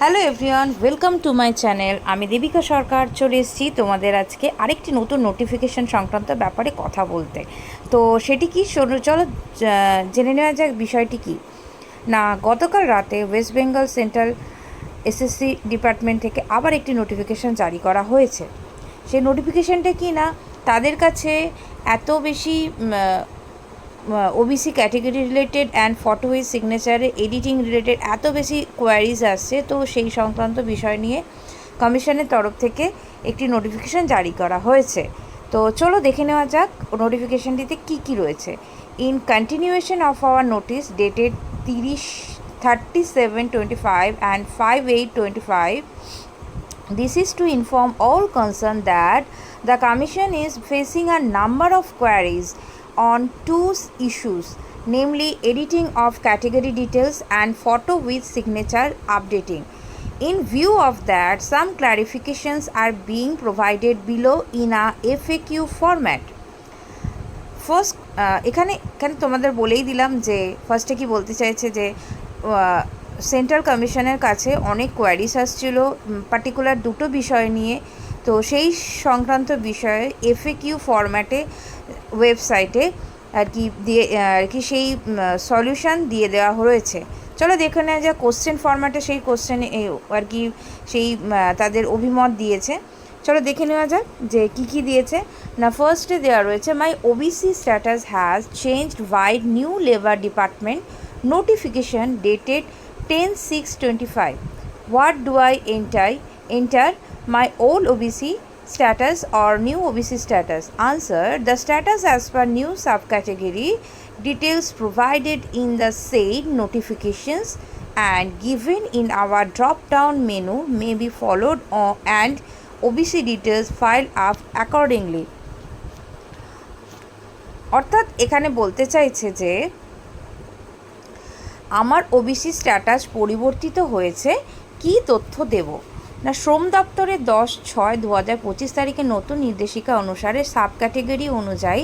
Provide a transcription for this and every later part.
Hello everyone welcome to my channel আমি দেবিকা সরকার, চলে এসেছি তোমাদের আজকে আরেকটি নতুন নোটিফিকেশন সংক্রান্ত ব্যাপারে কথা বলতে। তো সেটি কি? চলো জেনে নেওয়া যাক বিষয়টি কি। না, গতকাল রাতে West Bengal Central SSC department থেকে আবার একটি নোটিফিকেশন জারি করা হয়েছে। সেই নোটিফিকেশনটা কি না? তাদের কাছে এত বেশি OBC category related and photo with সিগনেচারে editing related এত বেশি কোয়ারিজ আসছে, তো সেই সংক্রান্ত বিষয় নিয়ে কমিশনের তরফ থেকে একটি নোটিফিকেশন জারি করা হয়েছে। তো চলো দেখে নেওয়া যাক নোটিফিকেশনটিতে কী কী রয়েছে। In continuation of our notice dated তিরিশ thirty seven twenty five and five eight twenty five This is to inform all concerned that the Commission is facing a number of queries on two issues, namely editing of category details and photo with signature updating. In view of that, some clarifications are being provided below in a FAQ format. First এখানে এখানে তোমাদের বলেই দিলাম যে ফার্স্টে কি বলতে চাইছে যে সেন্ট্রাল কমিশনের কাছে অনেক কোয়ারিস আসছিল পার্টিকুলার দুটো বিষয় নিয়ে তো সেই সংক্রান্ত বিষয়ে এফএ কিউ ফরম্যাটে ওয়েবসাইটে আর কি দিয়ে, আর কি সেই সলিউশন দিয়ে দেওয়া হয়েছে। চলো দেখে নেওয়া যাক কোশ্চেন ফরম্যাটে সেই কোশ্চেন আর কি সেই তাদের অভিমত দিয়েছে। চলো দেখে নেওয়া যাক যে কী কী দিয়েছে। না ফার্স্টে দেওয়া রয়েছে my OBC status has changed wide new labour department notification dated ten six twenty five what do I enter enter my old OBC status or new OBC status? Answer The status as per new subcategory details provided in the said notifications and given in our drop down menu may be followed on, and OBC details filed up accordingly. অর্থাৎ এখানে বলতে চাইছে যে আমার OBC status পরিবর্তিত হয়েছে কি তথ্য দেব না, শ্রম দপ্তরের দশ ছয় দু হাজার পঁচিশ তারিখে নতুন নির্দেশিকা অনুসারে সাব ক্যাটেগরি অনুযায়ী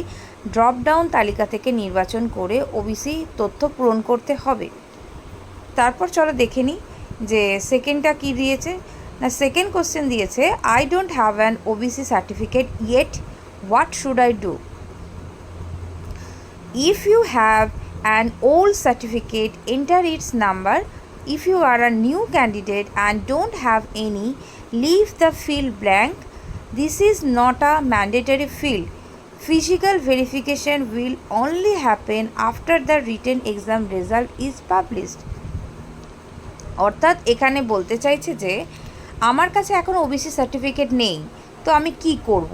ড্রপ ডাউন তালিকা থেকে নির্বাচন করে ওবিসি তথ্য পূরণ করতে হবে তারপর চলো দেখে নিই যে সেকেন্ডটা কি দিয়েছে না সেকেন্ড কোশ্চেন দিয়েছে I don't have an OBC certificate yet what should I do if you have an old certificate enter its number. If you are a new candidate and don't have any, leave the field blank. This is not a mandatory field. Physical verification will only happen after the written exam result is published. অর্থাৎ এখানে বলতে চাইছে যে আমার কাছে এখন OBC certificate নেই তো আমি কি করব।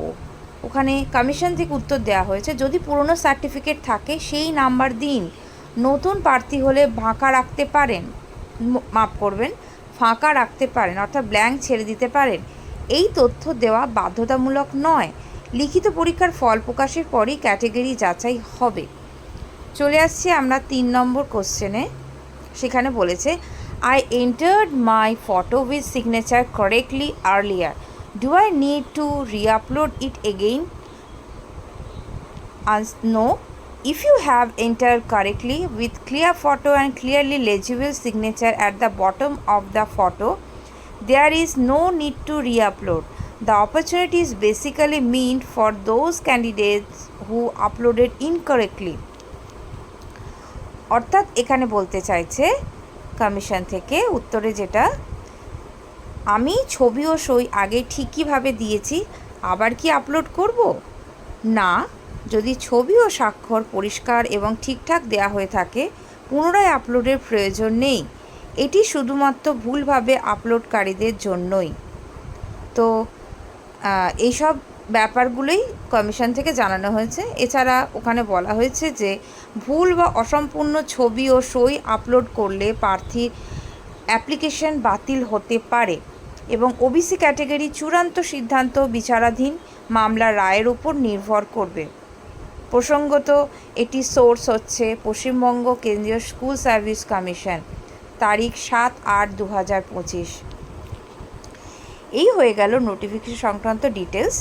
ওখানে কমিশন থেকে উত্তর দেওয়া হয়েছে যদি পুরনো সার্টিফিকেট থাকে সেই নাম্বার দিন নতুন প্রার্থী হলে ফাঁকা রাখতে পারেন ম- মাফ করবেন, ফাঁকা রাখতে পারেন, অর্থাৎ ব্ল্যাঙ্ক ছেড়ে দিতে পারেন। এই তথ্য দেওয়া বাধ্যতামূলক নয়। লিখিত পরীক্ষার ফল প্রকাশের পরই ক্যাটেগরি যাচাই হবে। চলে আসছি আমরা তিন নম্বর কোশ্চেনে সেখানে বলেছে I entered my photo with signature correctly earlier do I need to reupload it again no if you have entered correctly with clear photo and clearly legible signature at the bottom of the photo there is no need to re-upload the opportunity is basically meant for those candidates who uploaded incorrectly অর্থাৎ এখানে বলতে চাইছে commission থেকে উত্তরে যেটা আমি ছবি ও সই আগে ঠিকইভাবে দিয়েছি আবার কি আপলোড করব না যদি ছবি ও স্বাক্ষর পরিষ্কার এবং ঠিকঠাক দেওয়া হয়ে থাকে, পুনরায় আপলোডের প্রয়োজন নেই। এটি শুধুমাত্র ভুলভাবে আপলোডকারীদের জন্যই। তো এইসব ব্যাপারগুলোই কমিশন থেকে জানানো হয়েছে। এছাড়া ওখানে বলা হয়েছে যে, ভুল বা অসম্পূর্ণ ছবি ও সই আপলোড করলে প্রার্থীর অ্যাপ্লিকেশন বাতিল হতে পারে এবং ওবিসি ক্যাটাগরি চূড়ান্ত সিদ্ধান্ত বিচারাধীন মামলার রায়ের উপর নির্ভর করবে। প্রসঙ্গত, এটি সোর্স হচ্ছে পশ্চিমবঙ্গ কেন্দ্রীয় স্কুল সার্ভিস কমিশন, তারিখ সাত আট দু হাজার পঁচিশ। এই হয়ে গেল নোটিফিকেশন সংক্রান্ত ডিটেলস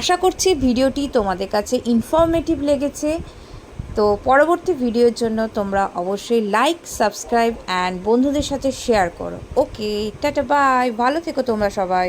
আশা করছি ভিডিওটি তোমাদের কাছে ইনফরমেটিভ লেগেছে। তো পরবর্তী ভিডিওর জন্য তোমরা অবশ্যই লাইক সাবস্ক্রাইব অ্যান্ড বন্ধুদের সাথে শেয়ার করো। ওকে টাটা বাই ভালো থেকো তোমরা সবাই।